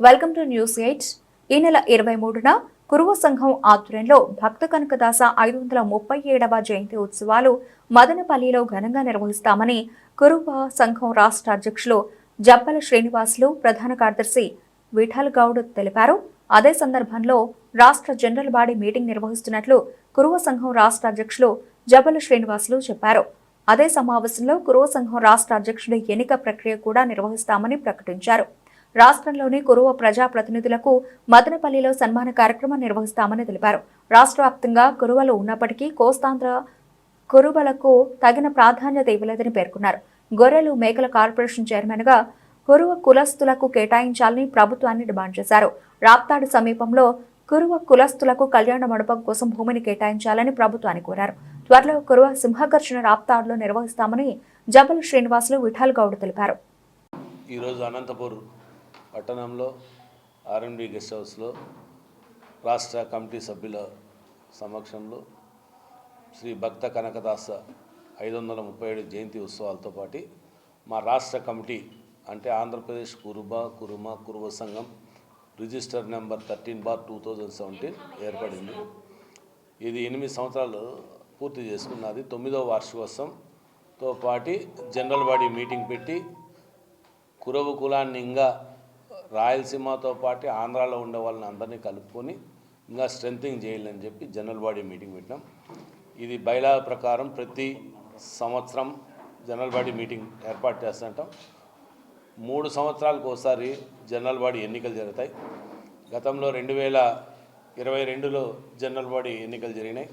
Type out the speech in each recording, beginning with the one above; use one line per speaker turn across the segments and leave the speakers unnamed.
Welcome to news eight ఈ నెల ఇరవై మూడున కురువ సంఘం ఆధ్వర్యంలో భక్త కనకదాస ఐదు వందల ముప్పై ఏడవ జయంతి ఉత్సవాలు మదనపల్లిలో ఘనంగా నిర్వహిస్తామని కురువ సంఘం రాష్ట్ర అధ్యక్షులు జబ్బల శ్రీనివాసులు ప్రధాన కార్యదర్శి విఠల్ గౌడ్ తెలిపారు. అదే సందర్భంలో రాష్ట్ర జనరల్ బాడీ మీటింగ్ నిర్వహిస్తున్నట్లు కురువ సంఘం రాష్ట్ర అధ్యక్షులు జబ్బల శ్రీనివాసులు చెప్పారు. అదే సమావేశంలో కురువ సంఘం రాష్ట్ర అధ్యక్షుడి ఎన్నిక ప్రక్రియ కూడా నిర్వహిస్తామని ప్రకటించారు. రాష్ట్రంలోని కురువ ప్రజాప్రతినిధులకు మదనపల్లిలో సన్మాన కార్యక్రమం నిర్వహిస్తామని తెలిపారు. రాష్ట్ర వ్యాప్తంగా కురువలు ఉన్నప్పటికీ కోస్తాంధ్ర కురుబలకు తగిన ప్రాధాన్యత ఇవ్వలేదని పేర్కొన్నారు. గొర్రెలు మేకల కార్పొరేషన్ చైర్మన్గా కురువ కులస్తులకు కేటాయించాలని ప్రభుత్వాన్ని డిమాండ్ చేశారు. రాప్తాడు సమీపంలో కురువ కులస్తులకు కళ్యాణ మండపం కోసం భూమిని కేటాయించాలని ప్రభుత్వాన్ని కోరారు. త్వరలో కురువ సింహగర్జన రాప్తాడులో నిర్వహిస్తామని జబల్ శ్రీనివాసులు విఠాల్ గౌడ్ తెలిపారు.
ఈరోజు అనంతపూర్ పట్టణంలో ఆర్ఎండి గెస్ట్ హౌస్లో రాష్ట్ర కమిటీ సభ్యుల సమక్షంలో శ్రీ భక్త కనకదాస ఐదు వందల ముప్పై ఏడు జయంతి ఉత్సవాలతో పాటు మా రాష్ట్ర కమిటీ అంటే ఆంధ్రప్రదేశ్ కురుబ కురుమ కురువ సంఘం register number thirteen bar two thousand seventeen ఏర్పడింది. ఇది ఎనిమిది సంవత్సరాలు పూర్తి చేసుకున్నది. తొమ్మిదవ వార్షికోత్సవంతో పాటు జనరల్ బాడీ మీటింగ్ పెట్టి కురవ కులాన్ని ఇంకా రాయలసీమతో పాటు ఆంధ్రాలో ఉండే వాళ్ళని అందరినీ కలుపుకొని ఇంకా స్ట్రెంథింగ్ చేయాలని చెప్పి జనరల్ బాడీ మీటింగ్ పెట్టినాం. ఇది బైలా ప్రకారం ప్రతి సంవత్సరం జనరల్ బాడీ మీటింగ్ ఏర్పాటు చేస్తుంటాం. మూడు సంవత్సరాలకు ఒకసారి జనరల్ బాడీ ఎన్నికలు జరుగుతాయి. గతంలో రెండు వేల ఇరవై రెండులో జనరల్ బాడీ ఎన్నికలు జరిగినాయి.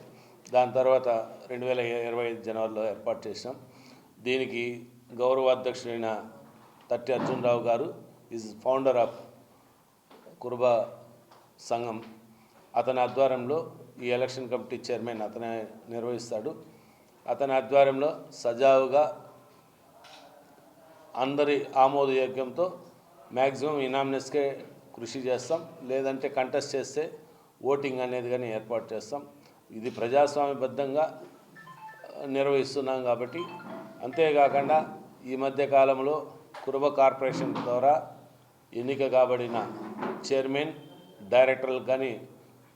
దాని తర్వాత రెండు వేల ఇరవై ఐదు జనవరిలో ఏర్పాటు చేసినాం. దీనికి గౌరవ అధ్యక్షుడైన తట్టి అర్జునరావు గారు ఈజ్ ఫౌండర్ ఆఫ్ కుర్బా సంఘం అతని ఆధ్వర్యంలో ఈ ఎలక్షన్ కమిటీ చైర్మన్ అతనే నిర్వహిస్తాడు. అతని ఆధ్వర్యంలో సజావుగా అందరి ఆమోదయోగ్యంతో మ్యాక్సిమం ఇనామినెస్కే కృషి చేస్తాం. లేదంటే కంటెస్ట్ చేస్తే ఓటింగ్ అనేది కానీ ఏర్పాటు చేస్తాం. ఇది ప్రజాస్వామ్యబద్ధంగా నిర్వహిస్తున్నాం కాబట్టి అంతేకాకుండా ఈ మధ్య కాలంలో కురుబ కార్పొరేషన్ ద్వారా ఎన్నిక కాబడిన చైర్మన్ డైరెక్టర్లు కానీ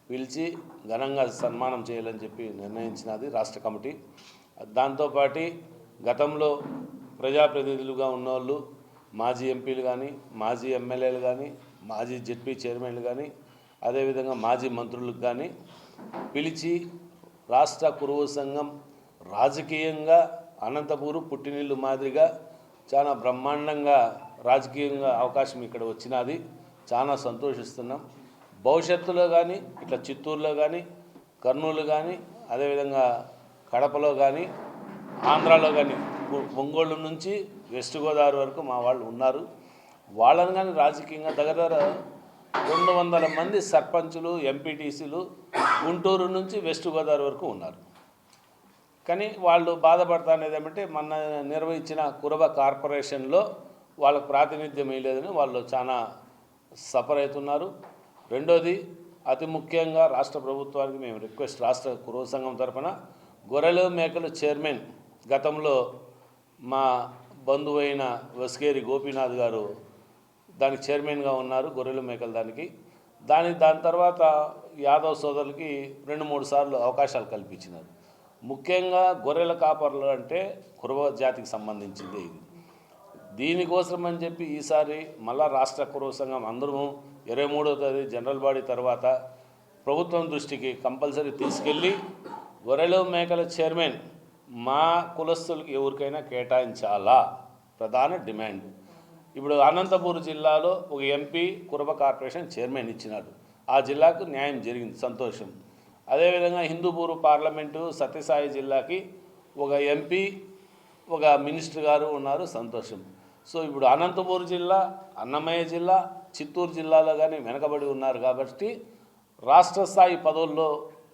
పిలిచి ఘనంగా సన్మానం చేయాలని చెప్పి నిర్ణయించినది రాష్ట్ర కమిటీ. దాంతోపాటు గతంలో ప్రజాప్రతినిధులుగా ఉన్నవాళ్ళు మాజీ ఎంపీలు కానీ మాజీ ఎమ్మెల్యేలు కానీ మాజీ జెడ్పీ చైర్మన్లు కానీ అదేవిధంగా మాజీ మంత్రులకు కానీ పిలిచి రాష్ట్ర కురువు సంఘం రాజకీయంగా అనంతపూరు పుట్టినిల్లు మాదిరిగా చాలా బ్రహ్మాండంగా రాజకీయంగా అవకాశం ఇక్కడ వచ్చినది. చాలా సంతోషిస్తున్నాం. భవిష్యత్తులో కానీ ఇట్లా చిత్తూరులో కానీ కర్నూలు కానీ అదేవిధంగా కడపలో కానీ ఆంధ్రాలో కానీ ఒంగోలు నుంచి వెస్ట్ గోదావరి వరకు మా వాళ్ళు ఉన్నారు. వాళ్ళని కానీ రాజకీయంగా దగ్గర దగ్గర రెండు వందల మంది సర్పంచులు ఎంపీటీసీలు గుంటూరు నుంచి వెస్ట్ గోదావరి వరకు ఉన్నారు. కానీ వాళ్ళు బాధపడతానేది ఏమంటే మొన్న నిర్వహించిన కురబ కార్పొరేషన్లో వాళ్ళకు ప్రాతినిధ్యం వేయలేదని వాళ్ళు చాలా సఫర్ అవుతున్నారు. రెండోది అతి ముఖ్యంగా రాష్ట్ర ప్రభుత్వానికి మేము రిక్వెస్ట్ రాష్ట్ర కురవ సంఘం తరఫున గొర్రెలు మేకలు చైర్మన్ గతంలో మా బంధువు అయిన వస్కేరి గోపీనాథ్ గారు దానికి చైర్మన్గా ఉన్నారు గొర్రెలు మేకలు దానికి. దాని దాని తర్వాత యాదవ్ సోదరులకి రెండు మూడు సార్లు అవకాశాలు కల్పించినారు. ముఖ్యంగా గొర్రెల కాపర్లు అంటే కురవ జాతికి సంబంధించింది ఇది. దీనికోసం అని చెప్పి ఈసారి మళ్ళా రాష్ట్ర కురవ సంఘం అందరము ఇరవై మూడో తేదీ జనరల్ బాడీ తర్వాత ప్రభుత్వం దృష్టికి కంపల్సరీ తీసుకెళ్ళి గొర్రెలు మేకల చైర్మన్ మా కులస్తులకి ఎవరికైనా కేటాయించాలా? ప్రధాన డిమాండ్. ఇప్పుడు అనంతపూర్ జిల్లాలో ఒక ఎంపీ కురబ కార్పొరేషన్ చైర్మన్ ఇచ్చినాడు. ఆ జిల్లాకు న్యాయం జరిగింది సంతోషం. అదేవిధంగా హిందూపూర్ పార్లమెంటు సత్యసాయి జిల్లాకి ఒక ఎంపీ ఒక మినిస్టర్ గారు ఉన్నారు సంతోషం. సో ఇప్పుడు అనంతపూర్ జిల్లా అన్నమయ్య జిల్లా చిత్తూరు జిల్లాలో కానీ వెనకబడి ఉన్నారు కాబట్టి రాష్ట్ర స్థాయి పదవుల్లో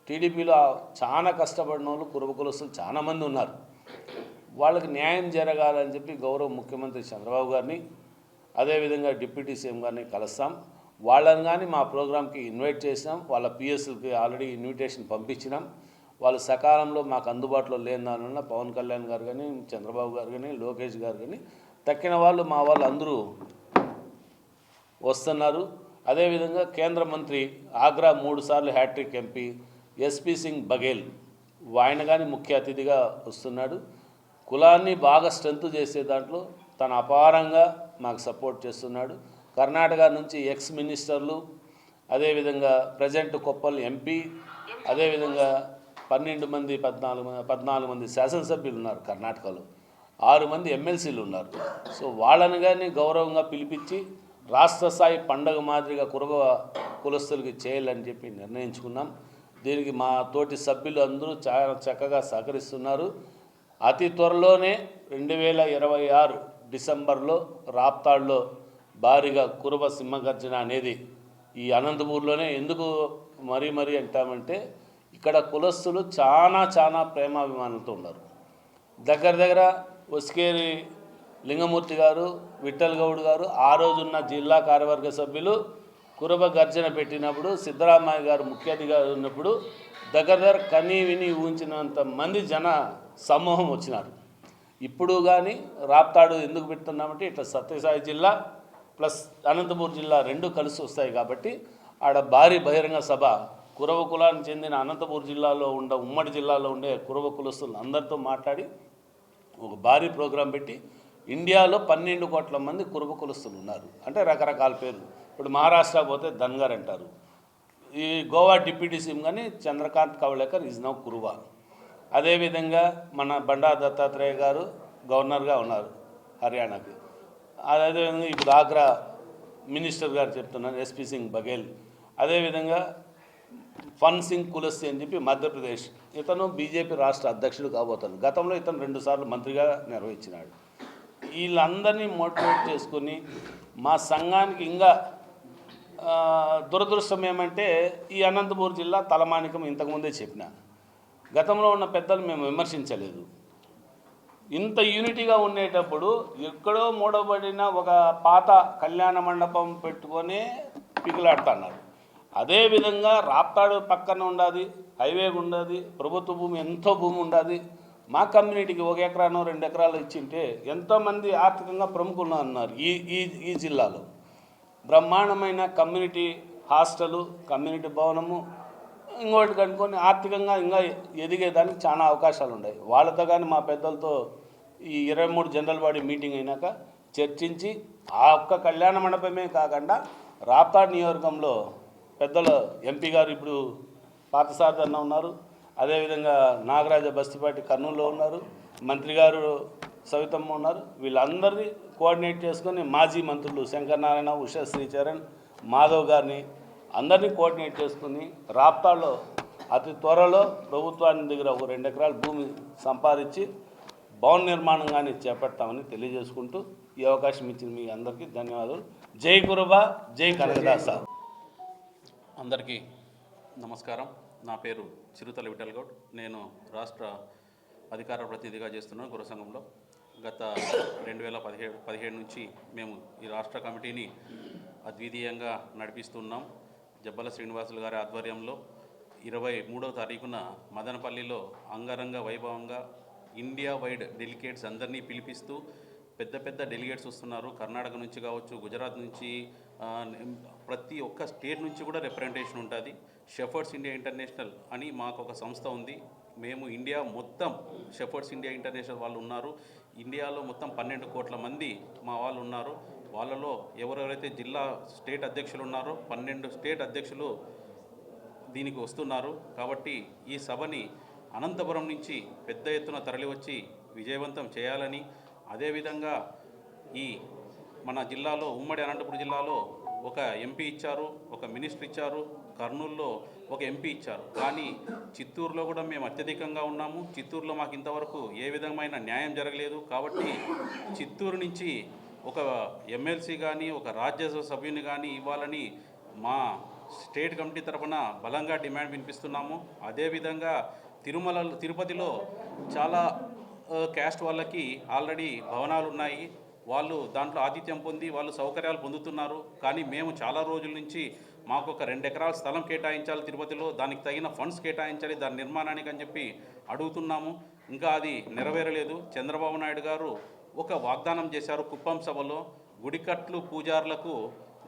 టీడీపీలో చాలా కష్టపడిన వాళ్ళు కురుబ చాలామంది ఉన్నారు. వాళ్ళకి న్యాయం జరగాలని చెప్పి గౌరవ ముఖ్యమంత్రి చంద్రబాబు గారిని అదేవిధంగా డిప్యూటీ సీఎం గారిని కలుస్తాం. వాళ్ళని కానీ మా ప్రోగ్రాంకి ఇన్వైట్ చేసినాం. వాళ్ళ పిఎస్ఎల్కి ఆల్రెడీ ఇన్విటేషన్ పంపించినాం. వాళ్ళు సకాలంలో మాకు అందుబాటులో లేని దానివల్ల పవన్ కళ్యాణ్ గారు కానీ చంద్రబాబు గారు కానీ లోకేష్ గారు కానీ తక్కిన వాళ్ళు మా వాళ్ళు అందరూ వస్తున్నారు. అదేవిధంగా కేంద్ర మంత్రి ఆగ్రా మూడు సార్లు hattrick MP SP Singh Baghel ఆయన కానీ ముఖ్య అతిథిగా వస్తున్నాడు. కులాన్ని బాగా స్ట్రెంత్ చేసే దాంట్లో తను అపారంగా మాకు సపోర్ట్ చేస్తున్నాడు. కర్ణాటక నుంచి ఎక్స్ మినిస్టర్లు అదేవిధంగా ప్రజెంట్ కొప్పల్ ఎంపీ అదేవిధంగా పన్నెండు మంది పద్నాలుగు మంది పద్నాలుగు మంది శాసనసభ్యులు ఉన్నారు కర్ణాటకలో. ఆరు మంది ఎమ్మెల్సీలు ఉన్నారు. సో వాళ్ళని కానీ గౌరవంగా పిలిపించి రాష్ట్ర స్థాయి పండగ మాదిరిగా కురగ కులస్తులకి చేయాలని చెప్పి నిర్ణయించుకున్నాం. దీనికి మా తోటి సభ్యులు అందరూ చాలా చక్కగా సహకరిస్తున్నారు. అతి త్వరలోనే రెండు వేల ఇరవై ఆరు డిసెంబర్లో రాప్తాడ్లో భారీగా కురుబ సింహగర్జన అనేది ఈ అనంతపూర్లోనే ఎందుకు మరీ మరీ అంటామంటే ఇక్కడ కులస్తులు చాలా చాలా ప్రేమాభిమానులతో ఉన్నారు. దగ్గర దగ్గర ఒస్కేరి లింగమూర్తి గారు విఠల్ గౌడ్ గారు ఆ రోజున్న జిల్లా కార్యవర్గ సభ్యులు కురబ గర్జన పెట్టినప్పుడు సిద్ధరామయ్య గారు ముఖ్య అతిథిగా ఉన్నప్పుడు దగ్గర దగ్గర కనీ విని ఊహించినంత మంది జన సమూహం వచ్చినారు. ఇప్పుడు కానీ రాప్తాడు ఎందుకు పెడుతున్నామంటే ఇట్లా సత్యసాయి జిల్లా ప్లస్ అనంతపూర్ జిల్లా రెండు కలిసి వస్తాయి కాబట్టి ఆడ భారీ బహిరంగ సభ కురవ కులానికి చెందిన అనంతపూర్ జిల్లాలో ఉండే ఉమ్మడి జిల్లాలో ఉండే కురవ కులస్తులు అందరితో మాట్లాడి ఒక భారీ ప్రోగ్రాం పెట్టి ఇండియాలో పన్నెండు కోట్ల మంది కురుబ కులస్తులు ఉన్నారు. అంటే రకరకాల పేర్లు. ఇప్పుడు మహారాష్ట్ర పోతే ధన్గర్ అంటారు. ఈ గోవా డిప్యూటీ సీఎం కానీ చంద్రకాంత్ కవళేకర్ ఈజ్ నౌ కురువా. అదేవిధంగా మన బండా దత్తాత్రేయ గారు గవర్నర్గా ఉన్నారు హర్యానాకి. అదేవిధంగా ఇప్పుడు ఆగ్రా మినిస్టర్ గారు చెప్తున్నారు ఎస్పీ సింగ్ బఘేల్ అదేవిధంగా ఫన్ సింగ్ కులస్తి అని చెప్పి మధ్యప్రదేశ్ ఇతను బీజేపీ రాష్ట్ర అధ్యక్షుడు కాబోతాడు. గతంలో ఇతను రెండుసార్లు మంత్రిగా నిర్వహించినాడు. వీళ్ళందరినీ మోటివేట్ చేసుకుని మా సంఘానికి ఇంకా దురదృష్టం ఏమంటే ఈ అనంతపూర్ జిల్లా తలమానికం ఇంతకుముందే చెప్పిన. గతంలో ఉన్న పెద్దలు మేము విమర్శించలేదు. ఇంత యూనిటీగా ఉండేటప్పుడు ఎక్కడో మూడబడిన ఒక పాత కళ్యాణ మండపం పెట్టుకొని పికిలాడుతున్నారు అదేవిధంగా రాప్తాడు పక్కన ఉండాది హైవే ఉండదు ప్రభుత్వ భూమి ఎంతో భూమి ఉండాది. మా కమ్యూనిటీకి ఒక ఎకరానో రెండు ఎకరాలు ఇచ్చింటే ఎంతోమంది ఆర్థికంగా ప్రముఖులు అన్నారు ఈ ఈ ఈ జిల్లాలో. బ్రహ్మాండమైన కమ్యూనిటీ హాస్టలు కమ్యూనిటీ భవనము ఇంకోటి కనుక్కొని ఆర్థికంగా ఇంకా ఎదిగేదానికి చాలా అవకాశాలు ఉన్నాయి. వాళ్ళతో కానీ మా పెద్దలతో ఈ ఇరవై మూడు జనరల్ బాడీ మీటింగ్ అయినాక చర్చించి ఆ ఒక్క కళ్యాణ మండపమే కాకుండా రాప్తాడ్ నియోజకంలో పెద్దల ఎంపీ గారు ఇప్పుడు పార్థసారథి అన్న ఉన్నారు. అదేవిధంగా నాగరాజ బస్తిపాటి కర్నూలులో ఉన్నారు. మంత్రి గారు సవితమ్మ ఉన్నారు. వీళ్ళందరినీ కోఆర్డినేట్ చేసుకొని మాజీ మంత్రులు శంకరనారాయణ ఉషా శ్రీచరణ్ మాధవ్ గారిని అందరినీ కోఆర్డినేట్ చేసుకుని రాప్తాలో అతి త్వరలో ప్రభుత్వాన్ని దగ్గర ఒక రెండు ఎకరాల భూమి సంపాదించి భవన నిర్మాణం కానీ చేపడతామని తెలియజేసుకుంటూ ఈ అవకాశం ఇచ్చిన మీ అందరికీ ధన్యవాదాలు. జై కురబా జై కనకదాస.
అందరికీ నమస్కారం. నా పేరు చిరుతల విఠల్ గౌడ్ నేను రాష్ట్ర అధికార ప్రతినిధిగా చేస్తున్నాను గురసంఘంలో గత రెండు వేల పదిహేడు పదిహేడు నుంచి మేము ఈ రాష్ట్ర కమిటీని అద్వితీయంగా నడిపిస్తున్నాం. జబ్బల శ్రీనివాసులు గారి ఆధ్వర్యంలో ఇరవై మూడవ తారీఖున మదనపల్లిలో అంగరంగ వైభవంగా ఇండియా వైడ్ డెలిగేట్స్ అందరినీ పిలిపిస్తూ పెద్ద పెద్ద డెలిగేట్స్ వస్తున్నారు. కర్ణాటక నుంచి కావచ్చు గుజరాత్ నుంచి ప్రతి ఒక్క స్టేట్ నుంచి కూడా రిప్రజెంటేషన్ ఉంటుంది. షెఫర్డ్స్ ఇండియా ఇంటర్నేషనల్ అని మాకు ఒక సంస్థ ఉంది. మేము ఇండియా మొత్తం షెఫర్డ్స్ ఇండియా ఇంటర్నేషనల్ వాళ్ళు ఉన్నారు. ఇండియాలో మొత్తం పన్నెండు కోట్ల మంది మా వాళ్ళు ఉన్నారు. వాళ్ళలో ఎవరెవరైతే జిల్లా స్టేట్ అధ్యక్షులు ఉన్నారో పన్నెండు స్టేట్ అధ్యక్షులు దీనికి వస్తున్నారు. కాబట్టి ఈ సభని అనంతపురం నుంచి పెద్ద ఎత్తున తరలివచ్చి విజయవంతం చేయాలని అదేవిధంగా ఈ మన జిల్లాలో ఉమ్మడి అనంతపురం జిల్లాలో ఒక ఎంపీ ఇచ్చారు ఒక మినిస్టర్ ఇచ్చారు కర్నూలులో ఒక ఎంపీ ఇచ్చారు. కానీ చిత్తూరులో కూడా మేము అత్యధికంగా ఉన్నాము. చిత్తూరులో మాకు ఇంతవరకు ఏ విధమైన న్యాయం జరగలేదు. కాబట్టి చిత్తూరు నుంచి ఒక ఎమ్మెల్సీ కానీ ఒక రాజ్యసభ సభ్యుని కానీ ఇవ్వాలని మా స్టేట్ కమిటీ తరఫున బలంగా డిమాండ్ వినిపిస్తున్నాము. అదేవిధంగా తిరుమల తిరుపతిలో చాలా క్యాస్ట్ వాళ్ళకి ఆల్రెడీ భవనాలు ఉన్నాయి. వాళ్ళు దాంట్లో ఆతిథ్యం పొంది వాళ్ళు సౌకర్యాలు పొందుతున్నారు. కానీ మేము చాలా రోజుల నుంచి మాకు ఒక రెండు ఎకరాల స్థలం కేటాయించాలి తిరుపతిలో దానికి తగిన ఫండ్స్ కేటాయించాలి దాని నిర్మాణానికి అని చెప్పి అడుగుతున్నాము. ఇంకా అది నెరవేరలేదు. చంద్రబాబు నాయుడు గారు ఒక వాగ్దానం చేశారు కుప్పం సభలో. గుడికట్లు పూజారులకు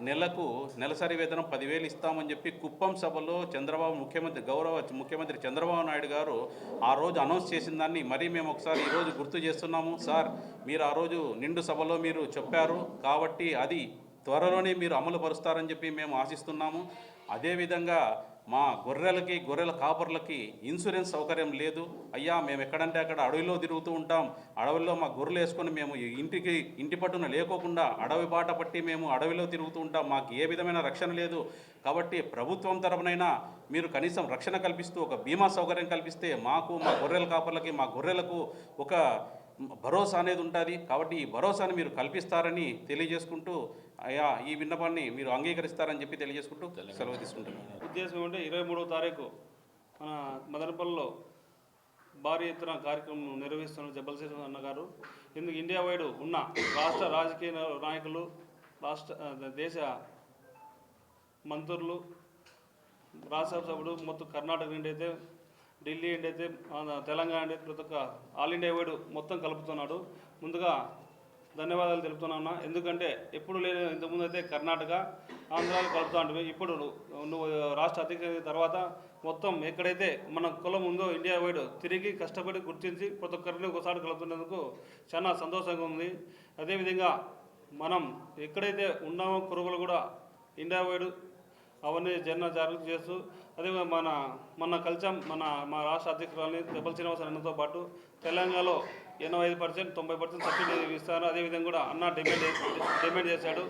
నెలకు నెలసరి వేతనం పదివేలు ఇస్తామని చెప్పి కుప్పం సభలో చంద్రబాబు ముఖ్యమంత్రి గౌరవ ముఖ్యమంత్రి చంద్రబాబు నాయుడు గారు ఆ రోజు అనౌన్స్ చేసిన దాన్ని మరీ మేము ఒకసారి ఈరోజు గుర్తు చేస్తున్నాము. సార్ మీరు ఆ రోజు నిండు సభలో మీరు చెప్పారు కాబట్టి అది త్వరలోనే మీరు అమలు పరుస్తారని చెప్పి మేము ఆశిస్తున్నాము. అదేవిధంగా మా గొర్రెలకి గొర్రెల కాపర్లకి ఇన్సూరెన్స్ సౌకర్యం లేదు. అయ్యా మేము ఎక్కడంటే అక్కడ అడవిలో తిరుగుతూ ఉంటాం. అడవిలో మా గొర్రెలు వేసుకొని మేము ఇంటికి ఇంటి పట్టున లేకోకుండా అడవి బాట పట్టి మేము అడవిలో తిరుగుతూ ఉంటాం. మాకు ఏ విధమైన రక్షణ లేదు. కాబట్టి ప్రభుత్వం తరపునైనా మీరు కనీసం రక్షణ కల్పిస్తూ ఒక బీమా సౌకర్యం కల్పిస్తే మాకు మా గొర్రెల కాపర్లకి మా గొర్రెలకు ఒక భరోసా అనేది ఉంటుంది. కాబట్టి ఈ భరోసాను మీరు కల్పిస్తారని తెలియజేసుకుంటూ అయ్యా ఈ విన్నపాన్ని మీరు అంగీకరిస్తారని చెప్పి తెలియజేసుకుంటూ సెలవు తీసుకుంటున్నాను.
ఉద్దేశం ఏంటంటే ఇరవై మూడవ తారీఖు మన మదనపల్లిలో భారీ ఎత్తున కార్యక్రమం నిర్వహిస్తున్న జబ్బలసేన అన్న గారు. ఇందుకు ఇండియా వైడ్ ఉన్న రాష్ట్ర రాజకీయ నాయకులు రాష్ట్ర దేశ మంత్రులు రాజ్యసభ సభ్యుడు మొత్తం కర్ణాటక నుండి అయితే ఢిల్లీ నుండి అయితే తెలంగాణ నుండి అయితే ప్రతి ఒక్క ఆల్ ఇండియా వైడ్ మొత్తం కలుపుతున్నాడు. ముందుగా ధన్యవాదాలు తెలుపుతున్నా ఎందుకంటే ఎప్పుడు లేని ఇంతకుముందు అయితే కర్ణాటక ఆంధ్రాలు కలుపుతా ఉంటుంది ఇప్పుడు నువ్వు- రాష్ట్ర అధికారి తర్వాత మొత్తం ఎక్కడైతే మన కులం ఉందో ఇండియా వైడ్ తిరిగి కష్టపడి గుర్తించి ప్రతి ఒక్కరిని ఒకసారి కలుపుతున్నందుకు చాలా సంతోషంగా ఉంది. అదేవిధంగా మనం ఎక్కడైతే ఉన్నామో కురుగులు కూడా ఇండియా వైడ్ అవన్నీ జన జాగ్రత్త చేస్తూ అదేవిధంగా మన మన కల్చర్ మన మా రాష్ట్ర అధ్యక్షురాలని దెబ్బల శ్రీనివాస పాటు తెలంగాణలో ఎనభై ఐదు పర్సెంట్ తొంభై పర్సెంట్ సబ్సిడీ ఇస్తారు అదేవిధంగా కూడా అన్న డిమాండ్ డిమాండ్ చేశాడు.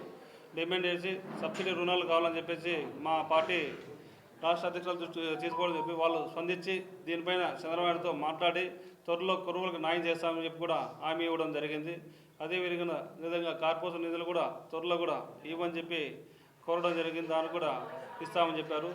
డిమాండ్ చేసి సబ్సిడీ రుణాలు కావాలని చెప్పేసి మా పార్టీ రాష్ట్ర అధ్యక్షులు దృష్టి తీసుకోవాలని చెప్పి వాళ్ళు స్పందించి దీనిపైన చంద్రబాబుతో మాట్లాడి త్వరలో కురువులకు న్యాయం చేస్తామని చెప్పి కూడా హామీ ఇవ్వడం జరిగింది. అదేవిధంగా విధంగా కార్పొరేషన్ నిధులు కూడా త్వరలో కూడా ఇవ్వని చెప్పి కోరడం జరిగింది. దాన్ని కూడా ఇస్తామని చెప్పారు.